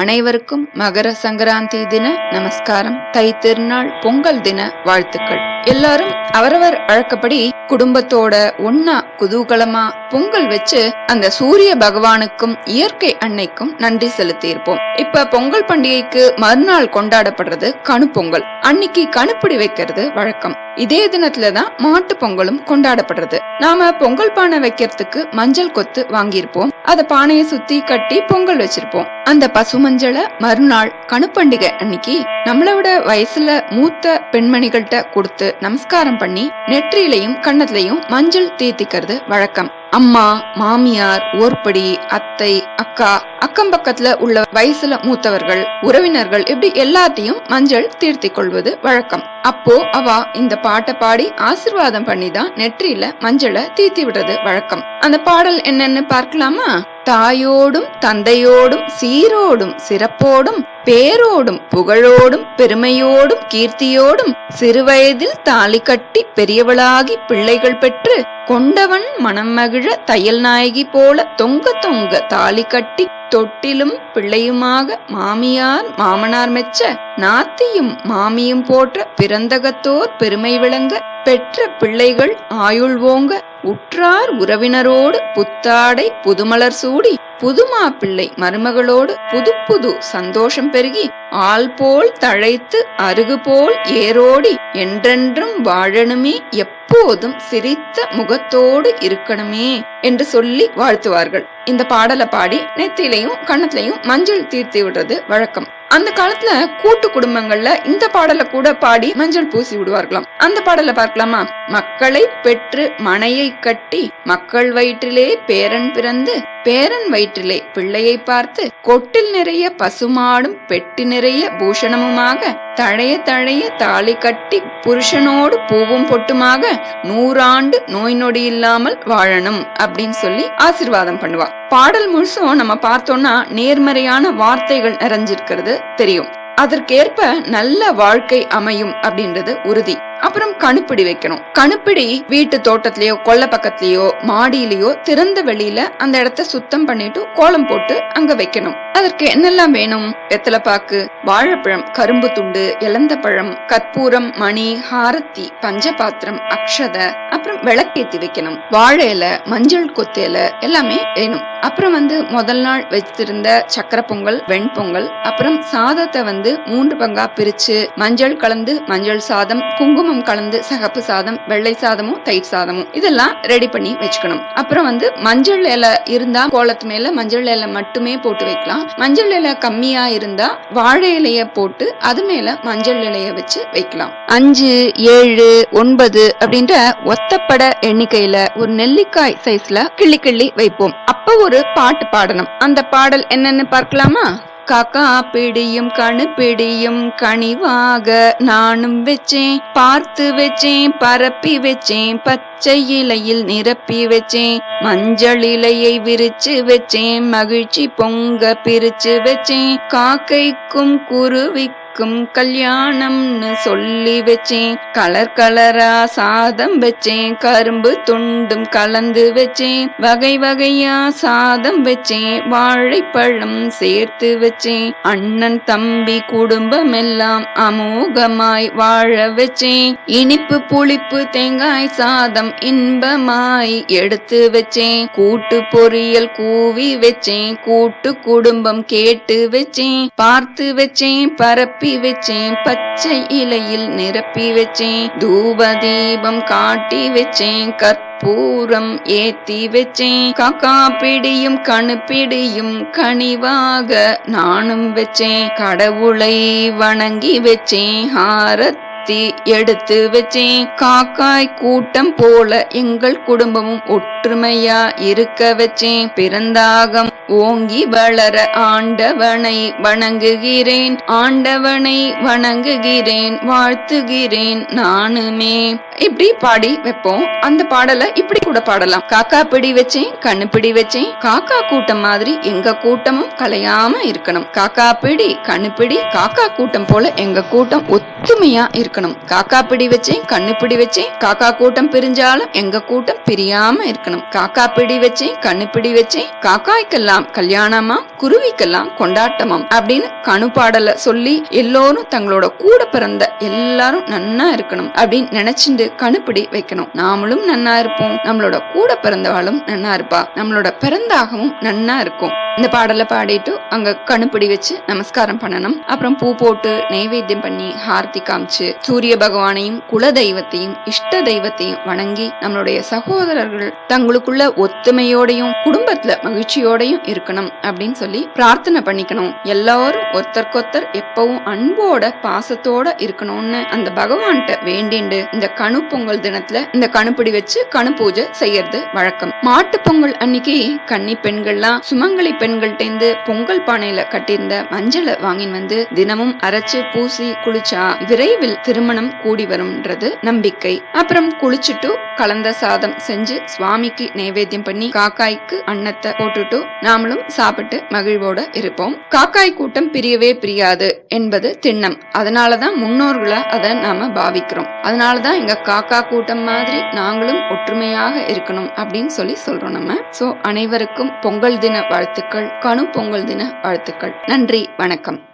அனைவருக்கும் மகர சங்கராந்தி தின நமஸ்காரம். தை திருநாள் பொங்கல் தின வாழ்த்துக்கள். எல்லாரும் அவரவர் வழக்கப்படி குடும்பத்தோட ஒன்னா குதூகலமா பொங்கல் வச்சு அந்த சூரிய பகவானுக்கும் இயற்கை அன்னைக்கும் நன்றி செலுத்தி இருப்போம் இப்ப பொங்கல் பண்டிகைக்கு மறுநாள் கொண்டாடப்படுறது கணுப்பொங்கல் அன்னைக்கு கணுப்பிடி வைக்கிறது வழக்கம். இதே தினத்துலதான் மாட்டு பொங்கலும் கொண்டாடப்படுறது. நாம பொங்கல் பானை வைக்கிறதுக்கு மஞ்சள் கொத்து வாங்கியிருப்போம். அத பானையை சுத்தி கட்டி பொங்கல் வச்சிருப்போம். அந்த பசுமை மஞ்சளை மறுநாள் கணுப்பண்டிகை அன்னைக்கு நம்மளை விட வயசுல மூத்த பெண்மணிகள்கிட்ட கொடுத்து நமஸ்காரம் பண்ணி நெற்றியிலையும் கண்ணத்திலையும் மஞ்சள் தீர்த்திக்கிறது வழக்கம். அம்மா மாமியார் ஓர்படி அத்தை அக்கா அக்கம் பக்கத்துல உள்ள வயசுல மூத்தவர்கள் உறவினர்கள் இப்படி எல்லாத்தையும் மஞ்சள் தீர்த்தி கொள்வது வழக்கம். அப்போ அவ இந்த பாட்டை பாடி ஆசிர்வாதம் பண்ணி தான் நெற்றியில மஞ்சளை தீர்த்தி விடுறது வழக்கம். அந்த பாடல் என்னன்னு பார்க்கலாமா? தாயோடும் தந்தையோடும் சீரோடும் சிறப்போடும் பேரோடும் புகழோடும் பெருமையோடும் கீர்த்தியோடும் சிறுவயதில் தாலி கட்டி பெரியவளாகி பிள்ளைகள் பெற்று கொண்டவன் மனம் மகிழ தையல் நாயகி போல தொங்க தொங்க தாலி கட்டி தொட்டிலும் பிள்ளையுமாக மாமியார் மாமனார் மெச்ச நாத்தியும் மாமியும் போற்ற பிறந்தகத்தோர் பெருமை விளங்க பெற்ற பிள்ளைகள் ஆயுள் ஓங்க உற்றார் உறவினரோடு புத்தாடை புதுமலர் சூடி புதுமா பிள்ளை மருமகளோடு புது புது சந்தோஷம் பெருகி ஆள் போல் தழைத்து அருகு போல் ஏரோடி என்றென்றும் வாழணுமே எப்போதும் சிரித்த முகத்தோடு இருக்கணுமே என்று சொல்லி வாழ்த்துவார்கள். இந்த பாடலை பாடி நெத்திலையும் கண்ணத்திலையும் மஞ்சள் தீர்த்தி விடுறது வழக்கம். அந்த காலத்துல கூட்டு குடும்பங்கள்ல இந்த பாடலை கூட பாடி மஞ்சள் பூசி விடுவார்களாம். அந்த பாடலை பார்க்கலாமா? மக்களை பெற்று மனையை கட்டி மக்கள் வயிற்றிலே பேரன் பிறந்து பேரன் வயிற்றிலே பிள்ளையை பார்த்து கொட்டில் நிறைய பசுமாடும் பெட்டி நிறைய பூஷணமுமாக தழைய தழைய தாலி கட்டி புருஷனோடு பூவும் பொட்டுமாக நூறாண்டு நோய் நொடி இல்லாமல் வாழணும் அப்படின்னு சொல்லி ஆசிர்வாதம் பண்ணுவா. பாடல் முழுசும் நம்ம பார்த்தோம்னா நேர்மறையான வார்த்தைகள் நிறைஞ்சிருக்கிறது தெரியும். அதற்கேற்ப நல்ல வாழ்க்கை அமையும் அப்படின்றது உறுதி. அப்புறம் கணுப்பிடி வைக்கணும். கணுப்பிடி வீட்டு தோட்டத்திலயோ கொல்ல பக்கத்துலயோ மாடியிலயோ திறந்த வெளியில அந்த இடத்த சுத்தம் பண்ணிட்டு கோலம் போட்டு அங்க வைக்கணும். அதற்கு என்னெல்லாம் வேணும்? வெத்தலைப்பாக்கு வாழைப்பழம் கரும்பு துண்டு இளந்த பழம் கற்பூரம் மணி ஹாரத்தி பஞ்சபாத்திரம் அக்ஷத அப்புறம் விளக்கேத்தி வைக்கணும். வாழை இலை மஞ்சள் கொத்து இலை எல்லாமே வேணும். அப்புறம் வந்து முதல் நாள் வச்சிருந்த சக்கரை பொங்கல் வெண்பொங்கல் அப்புறம் சாதத்தை வந்து மூன்று பங்கா பிரிச்சு மஞ்சள் கலந்து மஞ்சள் சாதம் குங்குமம் கலந்து சகப்பு சாதம் வெள்ளை சாதமும் தயிர் சாதமும் இதெல்லாம் ரெடி பண்ணி வச்சுக்கணும். அப்புறம் வந்து மஞ்சள் இலை இருந்தா கோலத்து மேல மஞ்சள் இலை மட்டுமே போட்டு வைக்கலாம். மஞ்சள் இலை கம்மியா இருந்தா வாழை இலைய போட்டு அது மேல மஞ்சள் இலைய வச்சு வைக்கலாம். அஞ்சு ஏழு ஒன்பது அப்படின்ற ஒத்தப்பட எண்ணிக்கையில ஒரு நெல்லிக்காய் சைஸ்ல கிள்ளி கிள்ளி வைப்போம். அப்ப ஒரு பாட்டு பாடணும். அந்த பாடல் என்னன்னு பார்க்கலாமா? காக்கா பிடியும் கணு பிடியும் கனிவாக நானும் வச்சேன். பார்த்து வச்சேன் பரப்பி வச்சேன் பச்சை இலையில் நிரப்பி வச்சேன். மஞ்சள் இலையை விரிச்சு வச்சேன் மகிழ்ச்சி பொங்க பிரிச்சு வச்சேன். காக்கைக்கும் குருவிக்கும் கல்யாணம்னு சொல்லி வச்சேன். கலர் கலரா சாதம் வச்சேன். கரும்பு துண்டும் கலந்து வச்சேன். வகை வகையா சாதம் வச்சேன். வாழைப்பழம் சேர்த்து வச்சேன். அண்ணன் தம்பி குடும்பம் எல்லாம் அமோகமாய் வாழ வச்சேன். இனிப்பு புளிப்பு தேங்காய் சாதம் இன்பமாய் எடுத்து வச்சேன். கூட்டு பொரியல் கூவி வச்சேன். கூட்டு குடும்பம் கேட்டு வச்சேன். பார்த்து வச்சேன். பரப்பி வச்சேன். பச்சை இலையில் நிரப்பி வச்சேன். தூப தீபம் காட்டி வச்சேன். கற்பூரம் ஏத்தி வச்சேன். காக்கா பிடியும் கணுப்பிடியும் கனிவாக நானும் வச்சேன். கடவுளை வணங்கி வச்சேன். ஹாரத் சுத்தி எடுத்து வச்சேன். காக்காய் கூட்டம் போல எங்கள் குடும்பமும் ஒற்றுமையா இருக்க வச்சேன். பிறந்தாகம் ஓங்கி வளர ஆண்டவனை வணங்குகிறேன் ஆண்டவனை வணங்குகிறேன் வாழ்த்துகிறேன் நானுமே. இப்படி பாடி வைப்போம். அந்த பாடலை இப்படி கூட பாடலாம். காக்கா பிடி வச்சேன் கண்ணு பிடி வச்சேன். காக்கா கூட்டம் மாதிரி எங்க கூட்டமும் கலையாம இருக்கணும். காக்கா பிடி கண்ணு பிடி காக்கா கூட்டம் போல எங்க கூட்டம் ஒத்துமையா இருக்கணும். காக்கா பிடி வச்சேன் கண்ணு பிடி வச்சேன். காக்கா கூட்டம் பிரிஞ்சாலும் எங்க கூட்டம் பிரியாம இருக்கணும். காக்கா பிடி வச்சேன் கண்ணு பிடி வச்சேன். காக்காய்க்கெல்லாம் பறவைக்கெல்லாம் கல்யாணமா குருவிக்கெல்லாம் கொண்டாட்டமாம் அப்படின்னு கணுப்பாடல சொல்லி எல்லோரும் தங்களோட கூட பிறந்த எல்லாரும் நன்னா இருக்கணும் அப்படின்னு நினைச்சுண்டு கணுப்பிடி வைக்கணும். நாமளும் நன்னா இருப்போம். நம்மளோட கூட பிறந்தவாளும் நன்னா இருப்பா. நம்மளோட பிறந்தாகவும் நன்னா இருக்கும். இந்த பாடலை பாடிட்டு அங்க கணுப்பிடி வச்சு நமஸ்காரம் பண்ணணும். அப்புறம் பூ போட்டு நைவேத்தியம் பண்ணி ஹார்த்தி காமிச்சு சூரிய பகவானையும் குல தெய்வத்தையும் இஷ்ட தெய்வத்தையும் வணங்கி நம்மளுடைய சகோதரர்கள் தங்களுக்குள்ள ஒத்துமையோடையும் குடும்பத்துல மகிழ்ச்சியோடையும் இருக்கணும் அப்படின்னு சொல்லி பிரார்த்தனை பண்ணிக்கணும். எல்லாரும் ஒருத்தருக்கொத்தர் எப்பவும் அன்போட பாசத்தோட இருக்கணும்னு அந்த பகவான்கிட்ட வேண்டிண்டு இந்த கணு பொங்கல் தினத்துல இந்த கணுப்பிடி வச்சு கணு பூஜை செய்யறது வழக்கம். மாட்டு பொங்கல் அன்னைக்கு கன்னி பெண்கள்லாம் சுமங்கலி பெண்கள்கிட்ட பொங்கல் பானையில கட்டியிருந்த மஞ்சளை வாங்கின்னு வந்து தினமும் அரைச்சு பூசி குளிச்சா விரைவில் திருமணம் கூடி வரும்ன்றது நம்பிக்கை. அப்புறம் குளிச்சுட்டு கலந்த சாதம் செஞ்சு சுவாமிக்கு நைவேத்தியம் பண்ணி காக்காய்க்கு அன்னத்தை போட்டுட்டு நாமளும் சாப்பிட்டு மகிழ்வோட இருப்போம். காக்காய் கூட்டம் பிரியவே பிரியாது என்பது திண்ணம். அதனாலதான் முன்னோர்களை அதை நாம பாவிக்கிறோம். அதனாலதான் எங்க காக்கா கூட்டம் மாதிரி நாங்களும் ஒற்றுமையாக இருக்கணும் அப்படின்னு சொல்லி சொல்றோம் நம்ம. சோ அனைவருக்கும் பொங்கல் தின வாழ்த்துக்கள். வாழ்த்துக்கள் கணு பொங்கல் தின வாழ்த்துக்கள். நன்றி வணக்கம்.